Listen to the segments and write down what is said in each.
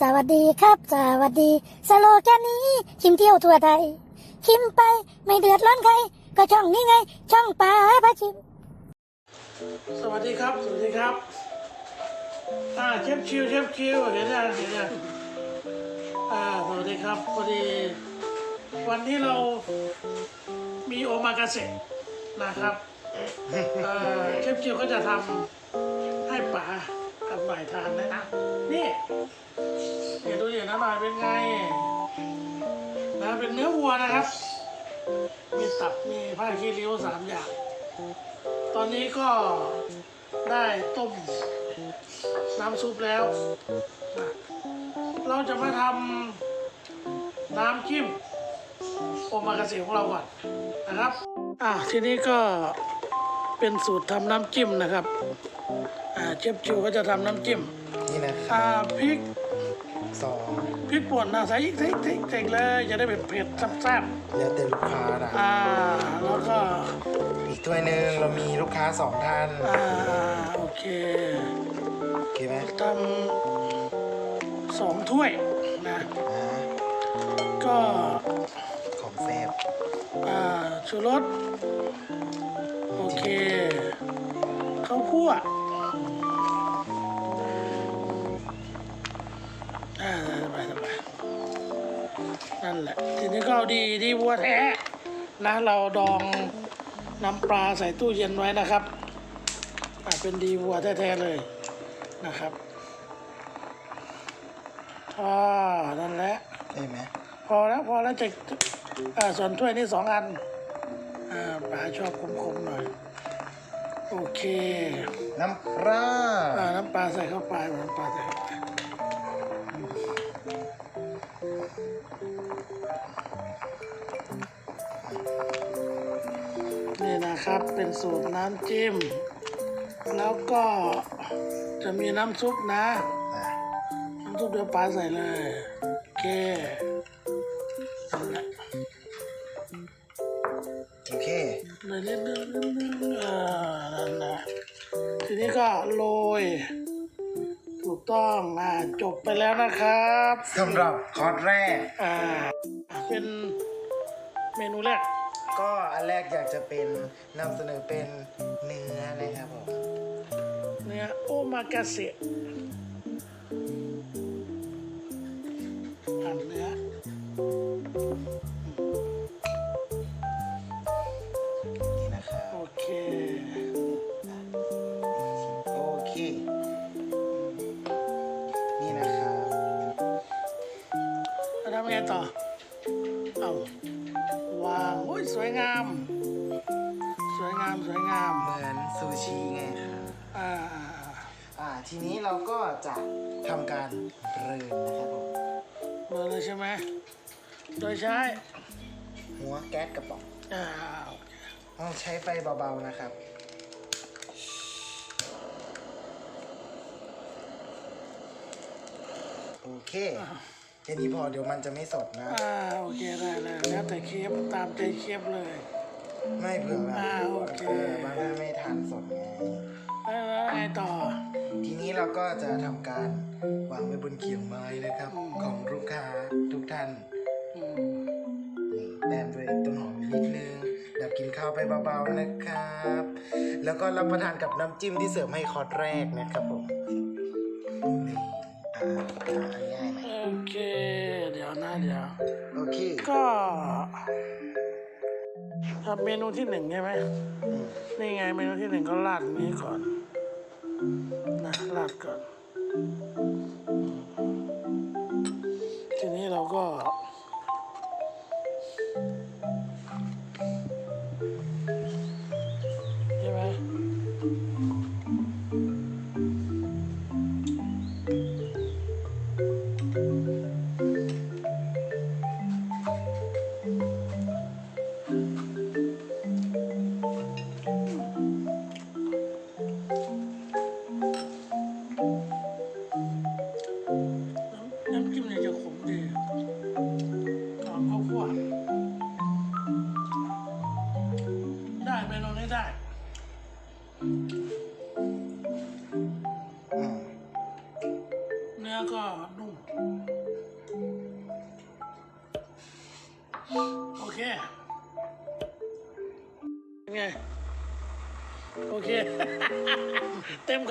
สวัสดีครับ สวัสดี สโลแกนนี้ ชิมเที่ยวทั่วไทย ชิมไปไม่เดือดร้อนใคร ก็ช่องนี้ไง ช่องป่าพระชิม สวัสดีครับ สวัสดีครับ อ่าเชฟคิวเชฟคิวเห็นยังเห็นยังอ่าสวัสดีครับพอดี วันนี้เรามีโอมากาเสะนะครับเอ่อเชฟคิวก็จะทำให้ป๋า กับหน่อยทานนะ นี่เดี๋ยวดูอย่างนั้นหน่อยเป็นไง นะเป็นเนื้อวัวนะครับ มีตับมีผ้าคีริ้วสามอย่าง ตอนนี้ก็ได้ต้มน้ำซุปแล้ว เราจะมาทำน้ำจิ้มโอมากาเสะของเราก่อนนะครับ อะทีนี้ก็เป็นสูตรทำน้ำจิ้มนะครับ อ่าเชฟจิวก็จะทำน้ำจิ้มนี่นะอ่าพริกสองพริกป่นนะใส่อีกใส่อีกใส่อีกใส่อีกเลยจะได้เผ็ดเผ็ดๆแซ่บแล้วแต่ลูกค้านะๆอ่าแล้วก็อีกถ้วยหนึ่งเรามีลูกค้าสองท่านอ่าโอเคโอเคไหมทำสองถ้วยนะอ่าก็ของแซ่บอ่าชูรสโอเคข้าวคั่ว นั่นแหละ ทีนี้ก็เอาดีดีวัวแท้นะเราดองน้ำปลาใส่ตู้เย็นไว้นะครับอ่าเป็นดีวัวแท้ๆเลยนะครับอ่านั่นแหละได้ไหมพอแล้วพอแล้วจะอ่าส่วนถ้วยนี่สองอันอ่าป๋าชอบขมๆหน่อย โอเค น้ำปลาอ่าน้ำปลาใส่เข้าไปน้ำปลาใส่ นี่นะครับเป็นสูตรน้ำจิ้ม แล้วก็จะมีน้ำซุปนะอะน้ำซุปเดี๋ยวปลาใส่เลย โอเคนั่นแหละโอเคเลยเล่นเล่นเล่นเล่นเออนั่นนะทีนี้ก็โรยถูก ต้องอ่าจบไปแล้วนะครับสำหรับคอร์สแรก อ่าเป็นเมนูแรก ก็อันแรกอยากจะเป็นนำเสนอเป็นเนื้อนะครับผมเนื้อโอมากาเสะหั่นเนื้อ จะทำการเรินนะครับผมเบอร์เลยใช่ไหมโดยใช้หัวแก๊สกระป๋องอ่าโอเคต้องใช้ไฟเบาๆนะครับ โอเคแค่นี้พอเดี๋ยวมันจะไม่สดนะ อ่าโอเคได้เลยแล้วแต่เคียบตามใจเคียบเลย ไม่เผื่อแบบอ่าโอเคเออบางท่านไม่ทานสดไง แล้วแล้วไงต่อ ทีนี้เราก็จะทำการวางไว้บนเขียงไม้นะครับ ของลูกค้าทุกท่านอืมนี่แต้มด้วยต้นหอมนิดนึงดับกินข้าวไปเบาๆนะครับ แล้วก็รับประทานกับน้ำจิ้มที่เสิร์ฟให้คอร์สแรกนะครับผมนี่อ่าง่ายไหมโอเค เดี๋ยวนะเดี๋ยว โอเคก็ทำเมนูที่หนึ่งใช่ไหม อืมนี่ไงเมนูที่หนึ่งก็ราดอันนี้ก่อน นะราดก่อน ทีนี้เราก็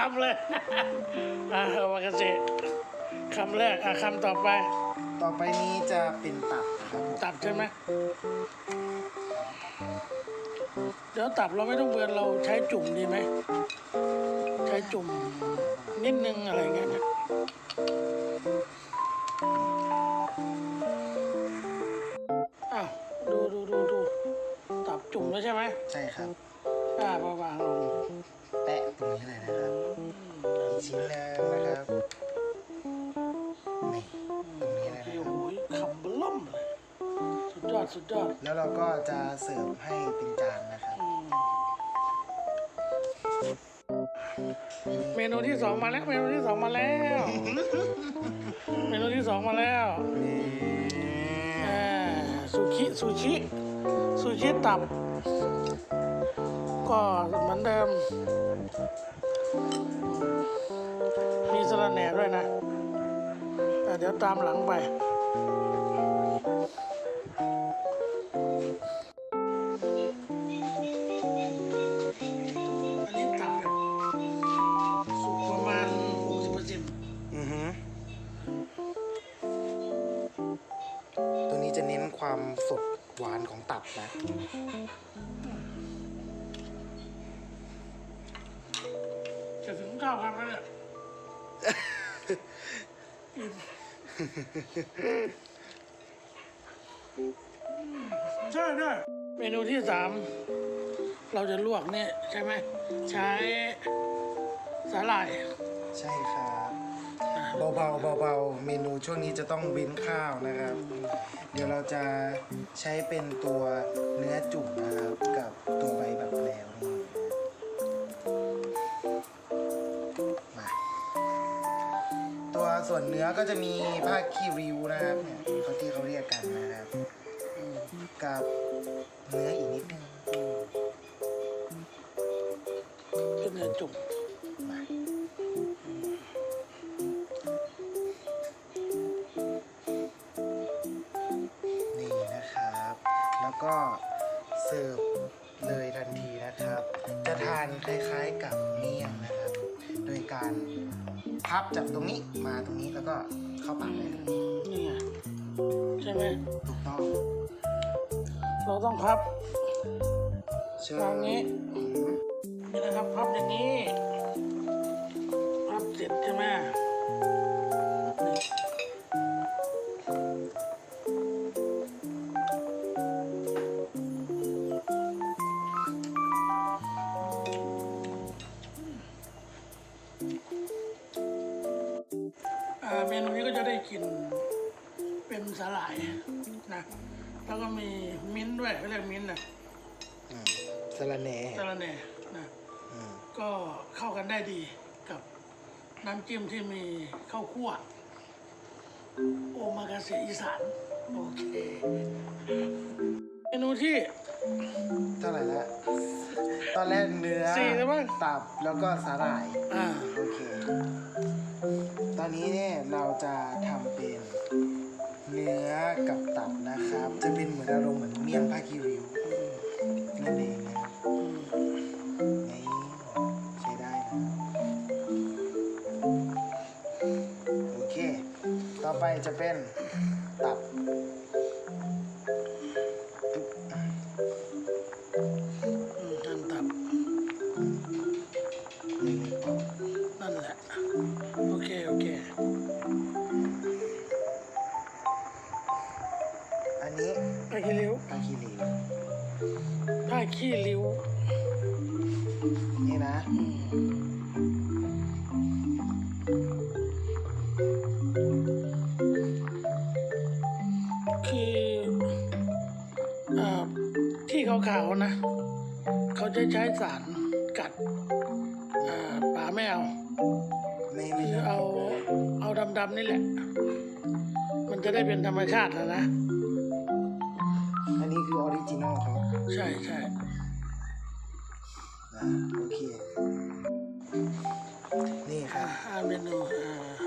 คำเลยอ่าโอมากาเสะคำแรกอะคำต่อไป ต่อไปนี้จะเป็นตับครับผมตับใช่ไหมเดี๋ยวตับเราไม่ต้องเบือนเราใช้จุ่มดีไหม ใช้จุ่มนิดนึงอะไรเงี้ยนะอ้าวดูดูดูดูตับจุ่มแล้วใช่ไหม ใช่ครับ อ่ามาวางลง แปะตรงนี้เลยนะครับ อีกชิ้นหนึงนะครับนี่ตรงนี้เลยนะโอ้ครับโหคำเบล่อมเลย สุดยอด สุดยอดแล้วเราก็จะเสิร์ฟให้เป็นจานนะครับเมนูที่สองมาแล้ว เมนูที่สองมาแล้ว เมนูที่สองมาแล้วอ่าซูชิ ซูชิ ซูชิตับ ก็เหมือนเดิม มีสะระแหน่ด้วยนะอะเดี๋ยวตามหลังไป อันนี้ตับแบบสุกประมาณ60%อือฮึตัวนี้จะเน้นความสดหวานของตับนะ จะถึงเก้าครับแล้วเนี่ยใช่ใช่เมนูที่สามเราจะลวกเนี่ยใช่ไหมใช้สาหร่าย ใช่ครับเบาๆเบาๆเมนูช่วงนี้จะต้องเว้นข้าวนะครับ เดี๋ยวเราจะใช้เป็นตัวเนื้อ ส่วนเนื้อก็จะมีผ้าคีริวนะครับเนี่ยเขาที่เขาเรียกกันนะครับกับเนื้ออีกนิดนึงเป็นเนื้อจุ่มมานี่นะครับ แล้วก็เสิร์ฟเลยทันทีนะครับ จะทานคล้ายๆกับเมี่ยงนะครับ ดยการพับจากตรงนี้มาตรงนี้แล้วก็เข้าปากได้เลยนี่ไงใช่ไหมถูกต้อง เราต้องพับเชิทางญนี้นี่นะครับพับอย่างนี้ พับเสร็จใช่ไหม มีมิ้นท์ด้วยเขาเรียกมิ้นท์นะอืมสะระแหน่สาระแหน่นะอืมก็เข้ากันได้ดีกับน้ำจิ้มที่มีข้าวคั่วโอมากาเสะอีสานโอเคเมนูที่ เท่าไหร่ละตอนแรกเนื้อสี่แล้วมั้ง ตับแล้วก็สาหร่าย อ่าโอเค ตอนนี้เนี่ยเราจะทำเป็น เนื้อกับตับนะครับ จะเป็นเหมือนอารมณ์เหมือนเมี่ยงผ้าคีริ้วนั่นเองนะครับนี่ใช้ได้นะโอเค ต่อไปจะเป็นตับ ที่ขาวๆนะ เขาจะใช้สารกัดอ่าป่าไม่เอาไม่ไม่คือเอาเอาดำๆนี่แหละ มันจะได้เป็นธรรมชาตินะนะ อันนี้คือออริจินอลเขาใช่ใช่นะโอเค นี่คอ่ารับอ่าเมนูอ่า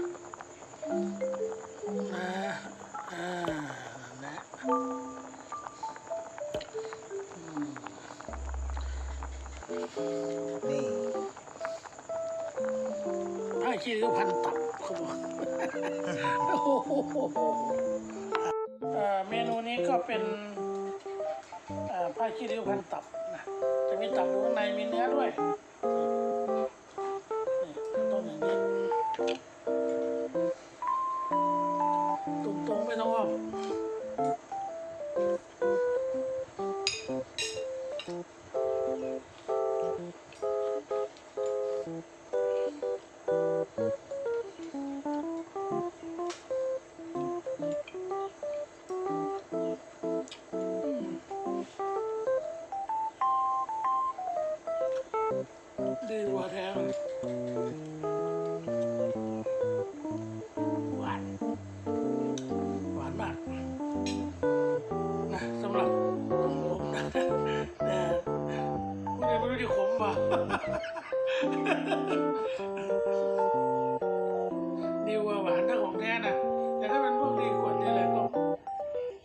นี่ถ้าชื่อก็พันตับเขาบอกเมนูนี้ก็เป็นเอ่อผ้าขี้ริ้วพันตับนะจะมีตับอยู่ข้างในมีเนื้อด้วย ดีกว่าแท้เลยหวานหวานมากนะสำหรับผมนะแต่คุณยังไม่รู้ที่ขมป่ะดีกว่าหวานถ้าของแท้นะแต่ถ้าเป็นพวกดีกว่านี่อะไรก็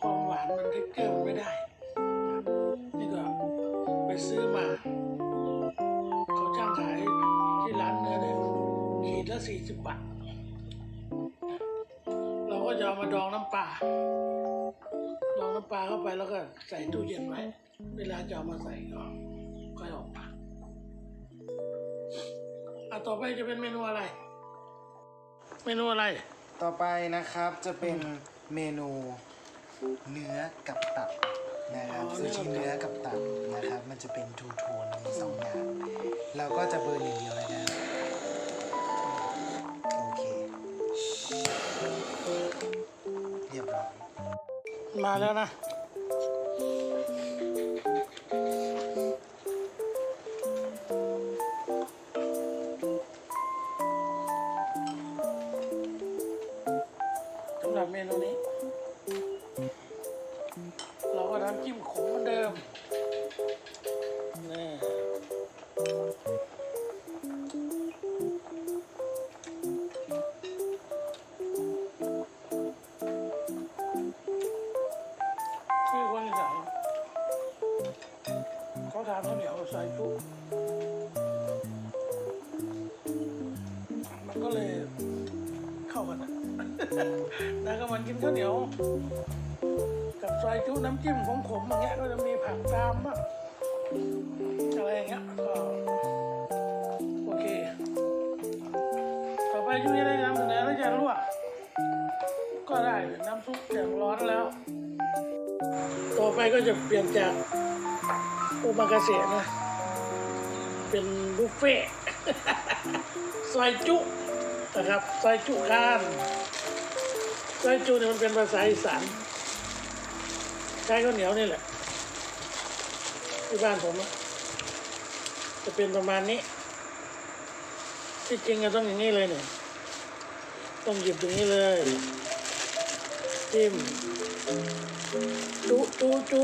ความหวานมันเทคเกอร์มันไม่ได้นี่ก็ไปซื้อ ขีดละสี่สิบบาท เราก็จะเอามาดองน้ำปลา ดองน้ำปลาเข้าไปแล้วก็ใส่ตู้เย็นไว้ เวลาจะเอามาใส่ก็ค่อยออกมาอะต่อไปจะเป็นเมนูอะไร เมนูอะไร ต่อไปนะครับจะเป็นเมนูเนื้อกับตับนะครับอ๋อซูชิเนื้เนื้ออกักับบตัตับบนะครับ มันจะเป็นทูโทนมีสองอย่าง เราก็จะเบิร์นอย่างเดียวเลยนะ มาแล้วนะ สำหรับเมนูนี้ เราก็ทำจิ้มขมเหมือนเดิมาวเหนียว กับซอยจุน้ำจิ้มของผมอย่างเงี้ยก็จะมีผักตามบ้างอะไรอย่างเงี้ยก็โอเค ต่อไปยุ้ยได้นำเสนอแล้วจะลวกก็ได้น้ำซุปอย่างร้อนแล้ว ต่อไปก็จะเปลี่ยนจากโอมากาเสะนะ เป็นบุฟเฟ่ซอยจุนะครับซอยจุคาน ซอยจุเนี่ยมันเป็นภาษาอีสานใช้ข้าวเหนียวนี่แหละ ที่บ้านผมจะเป็นประมาณนี้ ที่จริงก็ต้องอย่างนี้เลยเนี่ย ต้องหยิบอย่างนี้เลยจิ้มจุจุจุ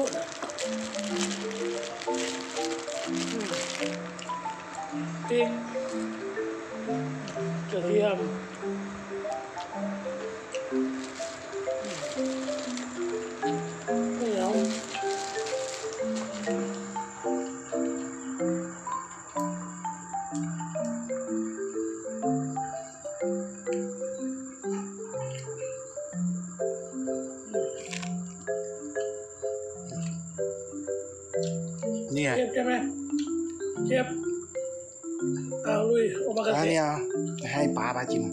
พริกกระเทียม โอมากาอันเสะนี้เอาให้ป้าปาจิม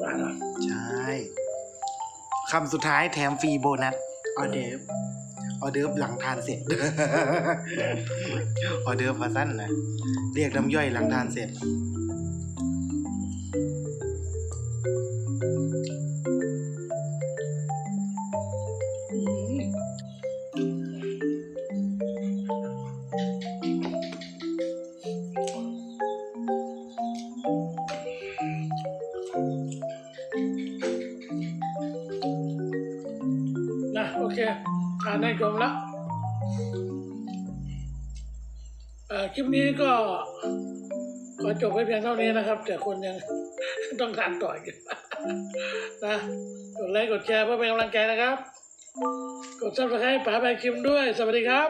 ปลาเนาะใช่คำสุดท้ายแถมฟรีโบนัสออเดิร์ฟออเดิร์ฟหลังทานเสร็จออเดิร์ฟมาสั้นนะเรียกน้ำย่อยหลังทานเสร็จ เคทานได้จบแล้วคลิปนี้ก็ขอจบไว้เพียงเท่านี้นะครับ แต่คนยังต้องทานต่ออยู่นะกดไลค์กดแชร์เพื่อเป็นกำลังใจนะครับ กดซับสไครต์ป๋าใบคิมด้วย สวัสดีครับ